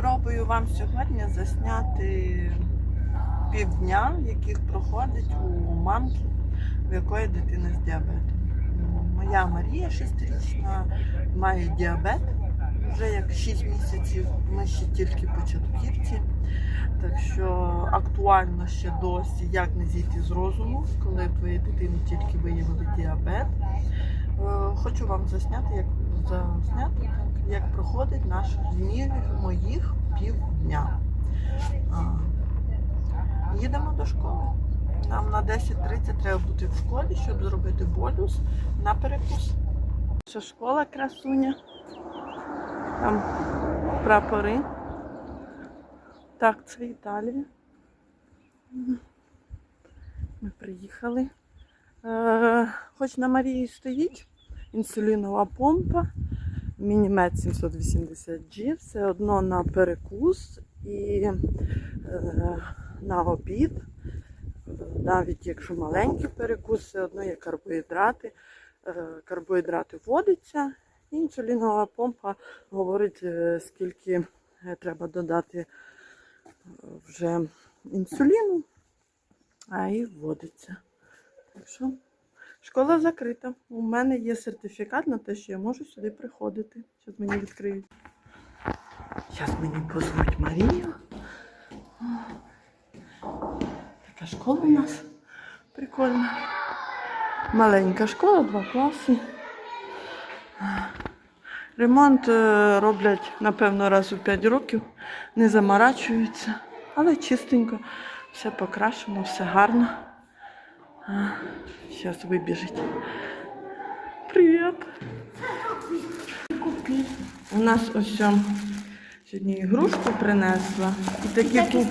Спробую вам сьогодні засняти півдня, яких проходить у мамки, у якої дитина з діабетом. Моя Марія 6-річна має діабет. Вже як 6 місяців ми ще тільки початківці. Так що актуально ще досі, як не зійти з розуму, коли твоїй дитині тільки виявили діабет. Е, Хочу вам засняти, як засняти, як проходить наш змір моїх півдня. Їдемо до школи. Нам на 10.30 треба бути в школі, щоб зробити болюс на перекус. Що школа красуня. Там прапори. Так, це Італія. Ми приїхали. Е, хоч на Марії стоїть інсулінова помпа, мінімет 780G, все одно на перекус і е, на обід. Навіть якщо маленький перекус, все одно є карбоїдрати. Е, карбоїдрати вводяться. Інсулінова помпа говорить, е, скільки треба додати вже інсуліну, а і вводиться. Так що школа закрита. У мене є сертифікат на те, що я можу сюди приходити. Зараз мені відкриють. Зараз мені позвуть Марію. Така школа у нас прикольна. Маленька школа, два класи. Ремонт е, роблять, напевно, раз у 5 років, не заморачуються, але чистенько, все покрашено, все гарно. Зараз вибіжить. Привіт! Купи. У нас ось що, сьогодні ігрушку принесла. І такі куп,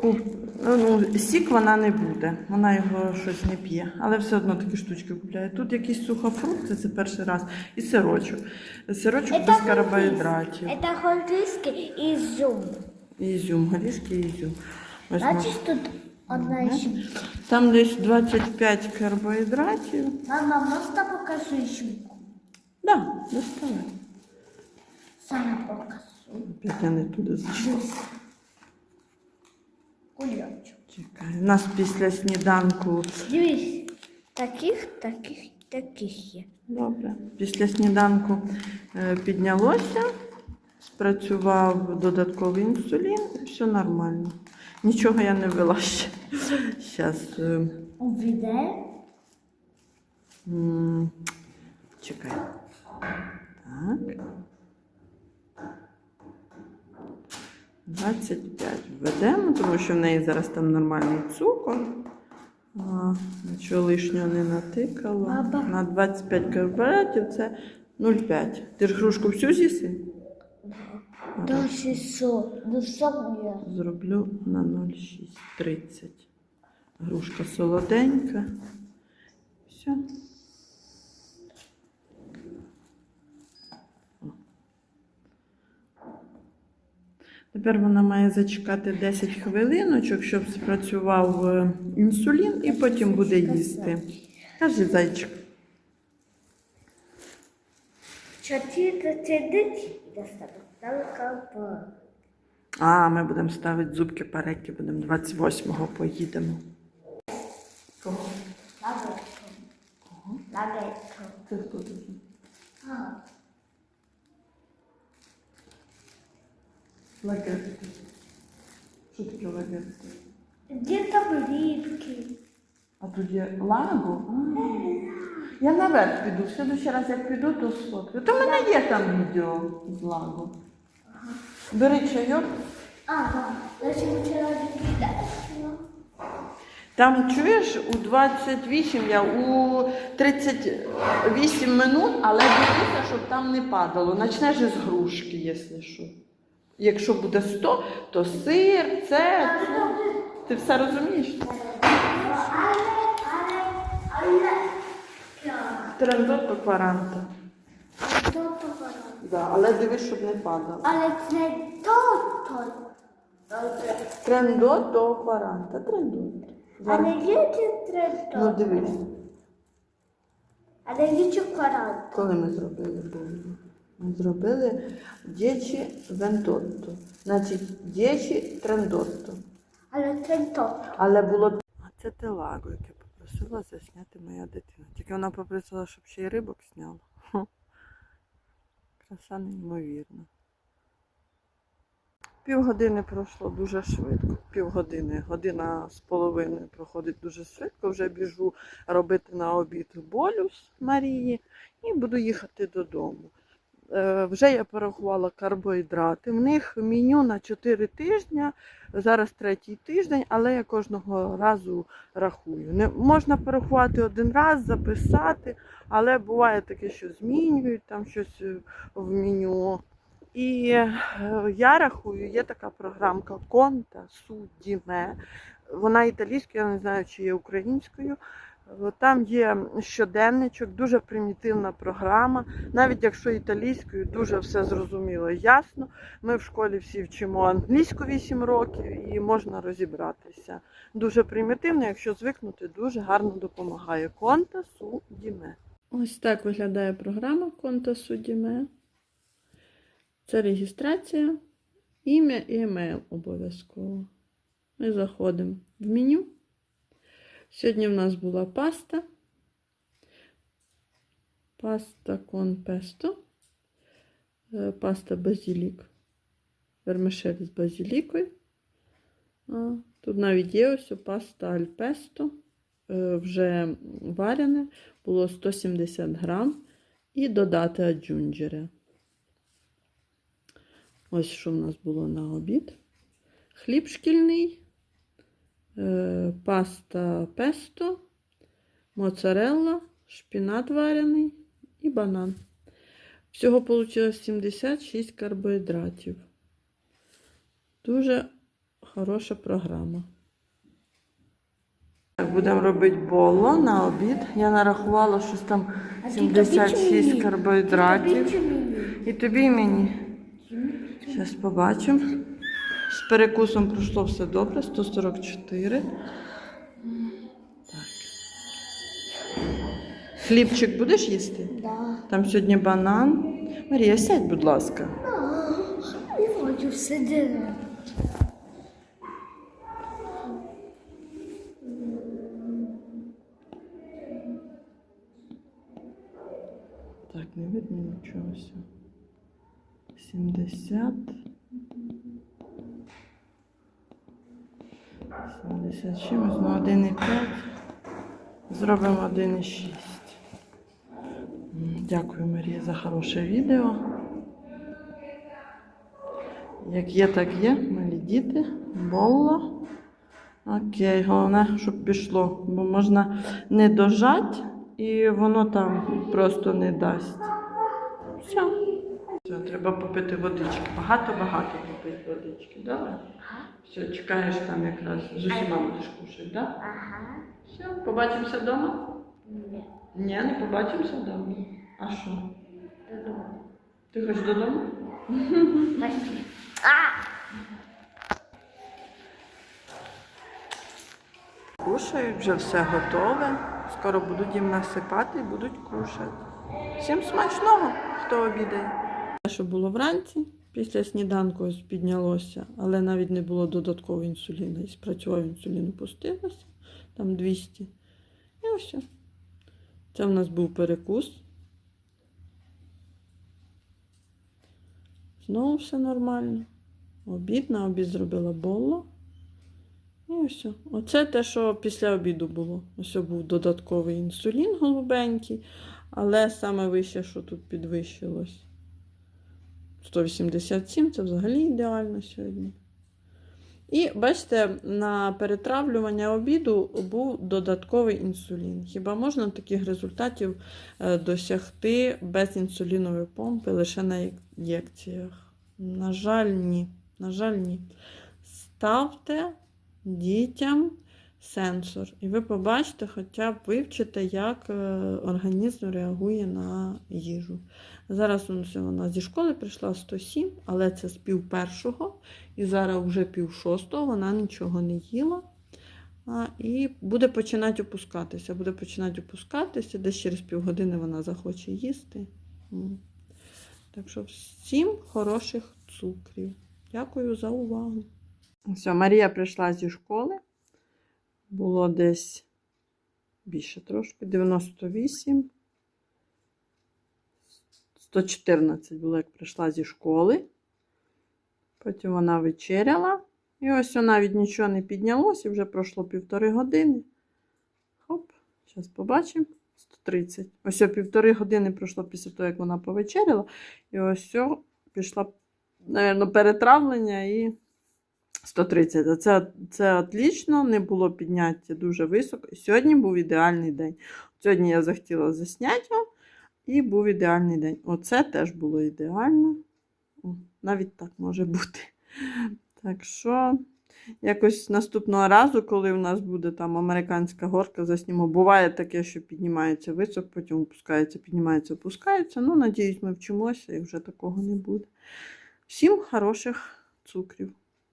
куп, ну, ну, сік вона не буде, вона його щось не п'є, але все одно такі штучки купляє. Тут якісь сухофрукти, це перший раз, і сирочок. Сирочок без карбоїдратів. Это гольдиски. І ізюм, горішки і ізюм. Ось ми- тут одна щука. Там десь 25 карбоїдратів. Мама, можно покажу щуку? Да, доставай. Сама покажу. Опять я не туди зайшла. Кульочок. Чекай. У нас після сніданку. Дивись. Таких, таких, таких є. Добре. Після сніданку е, піднялося, спрацював додатковий інсулін, і все нормально. Нічого я не вела ще. Зараз. Увіде. Чекай. Так. 25 введемо, тому що в неї зараз там нормальний цукор. А, нічого лишнього не натикало. Баба. На 25 карбонатів це 0,5. Ти ж грушку всю з'їси? Що? Ну що є? Зроблю на 0,630. Грушка солоденька. Все. Тепер вона має зачекати 10 хвилиночок, щоб спрацював е, інсулін, і потім буде їсти. Кажи, зайчик. Чотири сидить і доставить далеко. А, ми будемо ставити зубки пареки, будемо 28-го поїдемо. Кого? Лагетко. Це хто дуже? А, Лагетки. Що таке лагетки? Де там рибки? А тут є лагу? Я наверх піду. В следующий раз, як піду, то сфоткаю. То в мене є там відео з лагу. Бери чайок. Ага, значить вчора віддачу. Там чуєш, у 28 я у 38 минут, але дивися, щоб там не падало. Начнеш із грушки, якщо що. Якщо буде 100, то сир, це. Ти все розумієш? Трендо по 40. Да, але дивись, щоб не падало. Але це то, то. Трендот до кваранта. Трендот. Але є це треба. Ну дивись, Але є чи чоколад. коли ми зробили бомбу. Зробили дічі вентотто. Значить, дічі трендотто. Але трендот. Але було. А це телаго, яке попросила засняти моя дитина. Тільки вона попросила, щоб ще й рибок зняла. Краса неймовірна. Півгодини пройшло дуже швидко. Півгодини, година з половиною проходить дуже швидко. Вже біжу робити на обід болюс Марії і буду їхати додому. Е, Вже я порахувала карбоїдрати. В них меню на 4 тижні, зараз третій тиждень, але я кожного разу рахую. Не можна порахувати один раз, записати, але буває таке, що змінюють там щось е, в меню. І е, я рахую, є така програмка Конта Судіме. Вона італійською, я не знаю, чи є українською. Е, Там є щоденничок, дуже примітивна програма. Навіть якщо італійською, дуже все зрозуміло і ясно. Ми в школі всі вчимо англійську 8 років і можна розібратися. Дуже примітивно, якщо звикнути, дуже гарно допомагає. Конта Судіме. Ось так виглядає програма Конта Судіме. Це реєстрація, ім'я і емейл обов'язково. Ми заходимо в меню. Сьогодні в нас була паста. Паста кон песто. Е, Паста базілік. Вермишель з базілікою. Тут навіть є ось паста аль песто. Е, Вже варене. Було 170 грам. І додати аджунджери. Ось що в нас було на обід. Хліб шкільний, паста песто, моцарелла, шпінат варений і банан. Всього вийшло 76 карбоїдратів. Дуже хороша програма. Так, будемо робити боло на обід. Я нарахувала щось там 76 карбоїдратів. І тобі і мені. Зараз побачимо. Перекусом пройшло все добре, 144. Так. Хлібчик будеш їсти? Да. Там сьогодні банан. Марія, сядь, будь ласка. Не хочу сидіти. Так, не видно нічого. все. 70. 70 чимось, ну 1,5. Зробимо 1,6. Дякую, Марія, за хороше відео. Як є, так є. Малі діти. Болла. Окей, головне, щоб пішло, бо можна не дожати, і воно там просто не дасть. Все. Все, треба попити водички. Багато-багато попити водички, добре? Все, чекаєш там якраз. З усіма будеш кушати, так? Ага. Все, побачимося вдома? Ні. Ні, не побачимося вдома. А що? Додому. Ти хочеш додому? Кушають, вже все готове. Скоро будуть їм насипати і будуть кушати. Всім смачного, хто обідає. Те, що було вранці, після сніданку піднялося, але навіть не було додаткового інсуліну. І спрацював інсулін, опустилося, там 200. І ось. Це в нас був перекус. Знову все нормально. Обід на обід зробила боло. І ось. Оце те, що після обіду було. Ось був додатковий інсулін голубенький, але саме вище, що тут підвищилось. 187 це взагалі ідеально сьогодні. І бачите, на перетравлювання обіду був додатковий інсулін. Хіба можна таких результатів е, досягти без інсулінової помпи лише на ін'єкціях? На жаль, ні. На жаль, ні. Ставте дітям сенсор, і ви побачите, хоча б вивчите, як е, організм реагує на їжу. Зараз вона зі школи прийшла 107, але це з пів першого, і зараз вже пів шостого вона нічого не їла. А, і буде починати опускатися. Буде починати опускатися, десь через півгодини вона захоче їсти. Так що всім хороших цукрів. Дякую за увагу. Все, Марія прийшла зі школи. Було десь більше трошки, 98. 114 було, як прийшла зі школи. Потім вона вечеряла. І ось від нічого не піднялось, і вже пройшло півтори години. Хоп, зараз побачимо. 130. Ось о, півтори години пройшло після того, як вона повечеряла. І ось о, пішла, мабуть, перетравлення і 130. А Це, це отлично, не було підняття дуже високо. Сьогодні був ідеальний день. Сьогодні я захотіла засняти вам, і був ідеальний день. Оце теж було ідеально. Навіть так може бути. Так що, якось наступного разу, коли у нас буде там американська горка, заснімо. Буває таке, що піднімається висок, потім опускається, піднімається, опускається. Ну, надіюсь, ми вчимося і вже такого не буде. Всім хороших цукрів.